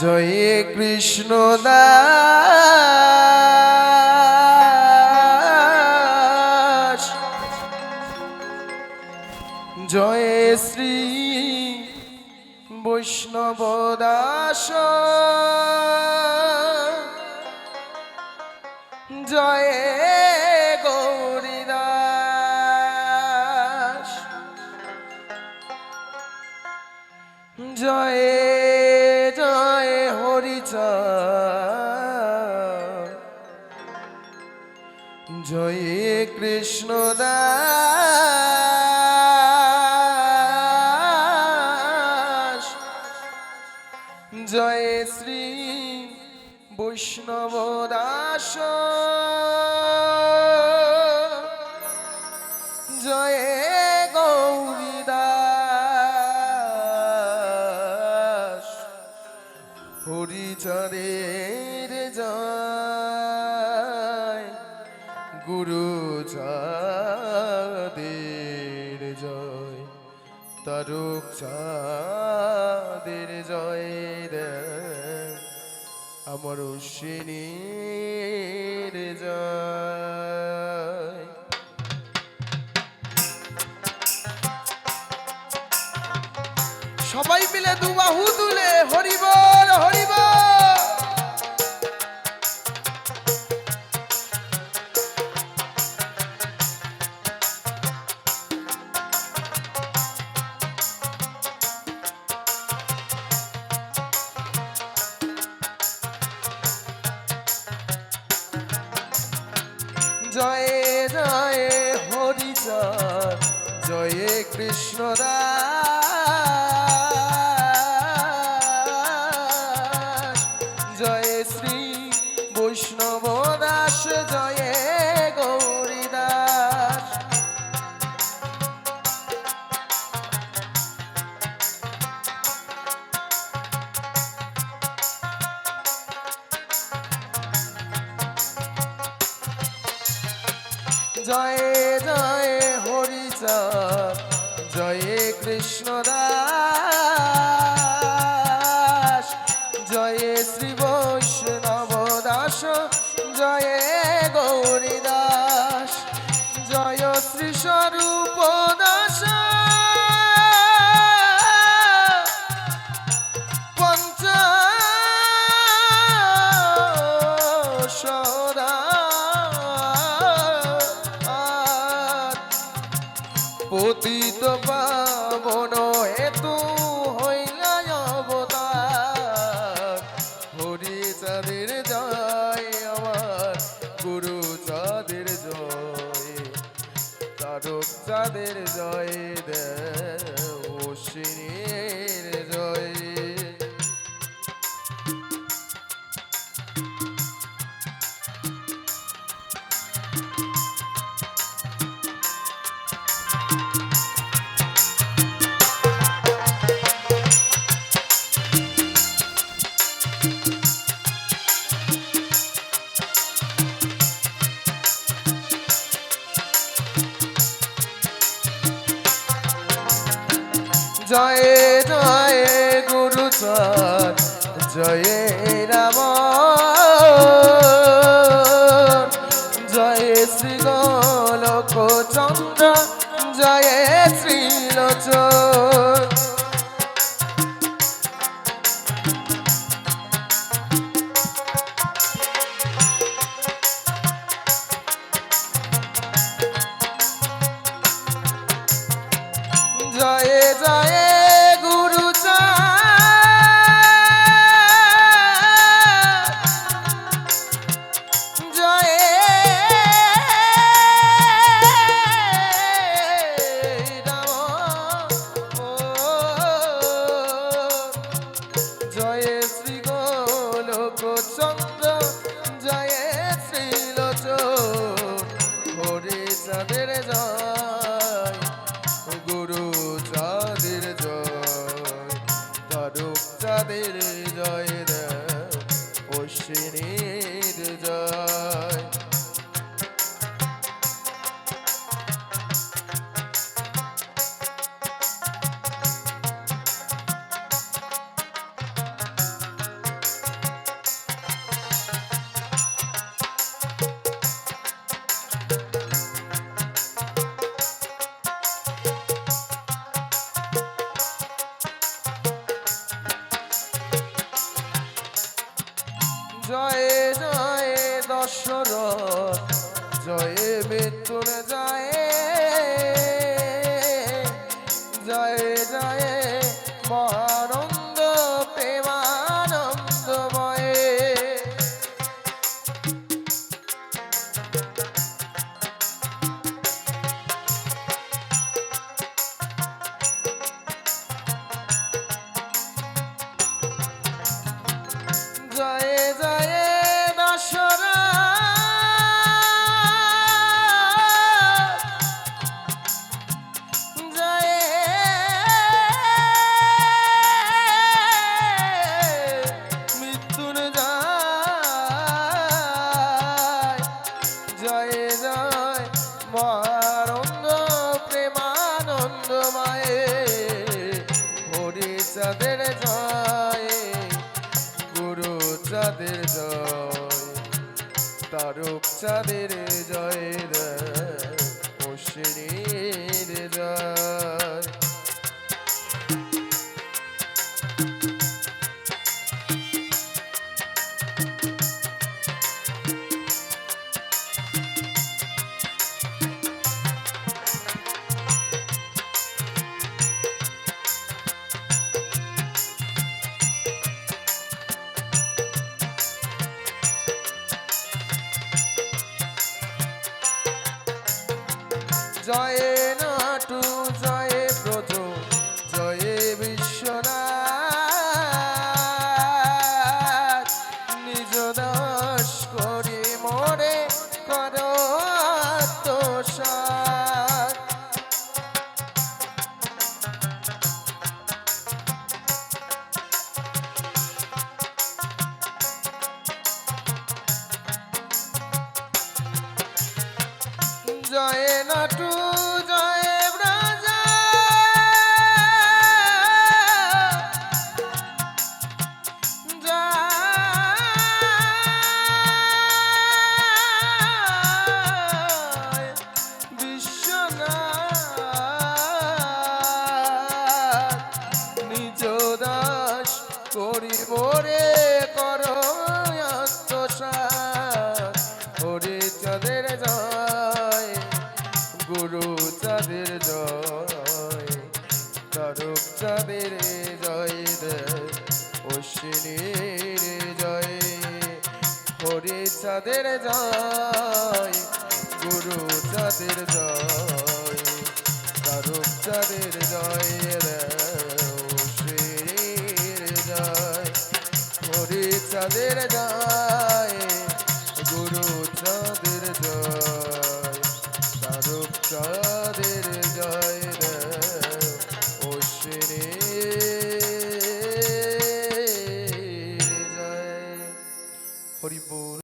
জয় কৃষ্ণ দাস জয় শ্রী বৈষ্ণব দাস। জয় কৃষ্ণ গুরু চাঁদের জয়, তারক চাঁদের জয় আমার অশ্বিনীর জয়। সবাই মিলে দু বাহু তুলে হরিবল হরিবল। হরিচর জয় কৃষ্ণ জয় শ্রী বৈষ্ণব দাস জয় গৌরী জয় জয় so চাঁদের জয় আমার গুরু চাঁদের জয়। তারক চাঁদের জয় দেব অশ্বিনীর জয় জয় গুরু জয় রাম জয় শ্রী গোলক চন্দ্র জয় শ্রীলোচন জয় জয় জয়ে জয়ে দশরথ জয়ে মৃত্যুর জয়ে তারক চাঁদের জয় জয়ে নাটু জয়ে করি মোরে কর হরে চাঁদের জয়, গুরু চাঁদের জয়, তারক চাঁদের জয়, অশ্বিনীর জয়। হরে চাঁদের জয়, গুরু চাঁদের জয়, তারক চাঁদের জয় রে। Dere Dam.